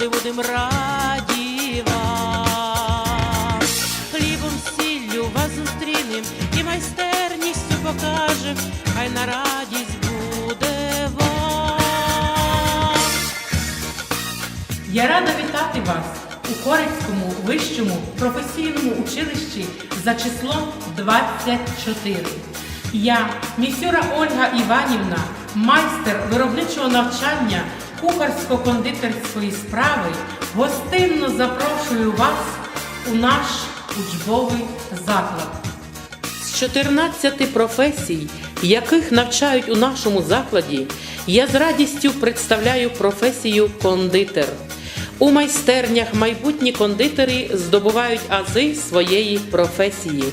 завжди будем раді вам. Хлібом сіллю вас зустрінем і майстерністю покажем, хай на радість буде вам. Я рада вітати вас у Корецькому вищому професійному училищі за числом 24. Я, місюра Ольга Іванівна, майстер виробничого навчання кухарсько-кондитерської справи, гостинно запрошую вас у наш учбовий заклад. З 14 професій, яких навчають у нашому закладі, я з радістю представляю професію кондитер. У майстернях майбутні кондитери здобувають ази своєї професії.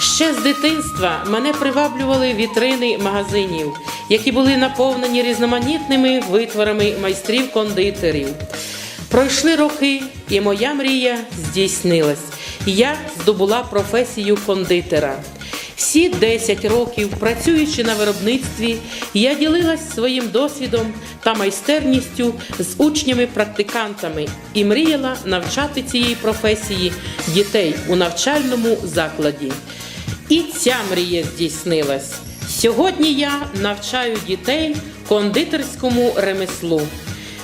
Ще з дитинства мене приваблювали вітрини магазинів, які були наповнені різноманітними витворами майстрів-кондитерів. Пройшли роки, і моя мрія здійснилась. Я здобула професію кондитера. Всі 10 років, працюючи на виробництві, я ділилась своїм досвідом та майстерністю з учнями-практикантами і мріяла навчати цієї професії дітей у навчальному закладі. І ця мрія здійснилась. Сьогодні я навчаю дітей кондитерському ремеслу.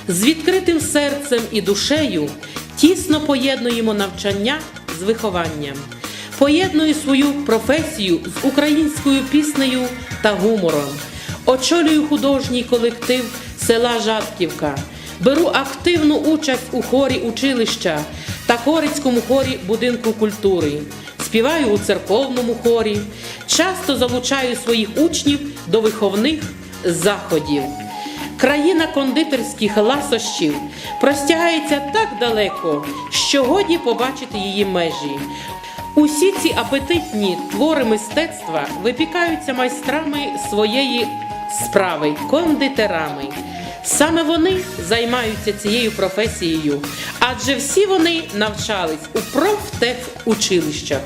З відкритим серцем і душею тісно поєднуємо навчання з вихованням. Поєдную свою професію з українською піснею та гумором. Очолюю художній колектив села Жатківка. Беру активну участь у хорі училища та Корицькому хорі будинку культури. Співаю у церковному хорі. Часто залучаю своїх учнів до виховних заходів. Країна кондитерських ласощів простягається так далеко, що годі побачити її межі. Усі ці апетитні твори мистецтва випікаються майстрами своєї справи, кондитерами. Саме вони займаються цією професією, адже всі вони навчались у профтехучилищах.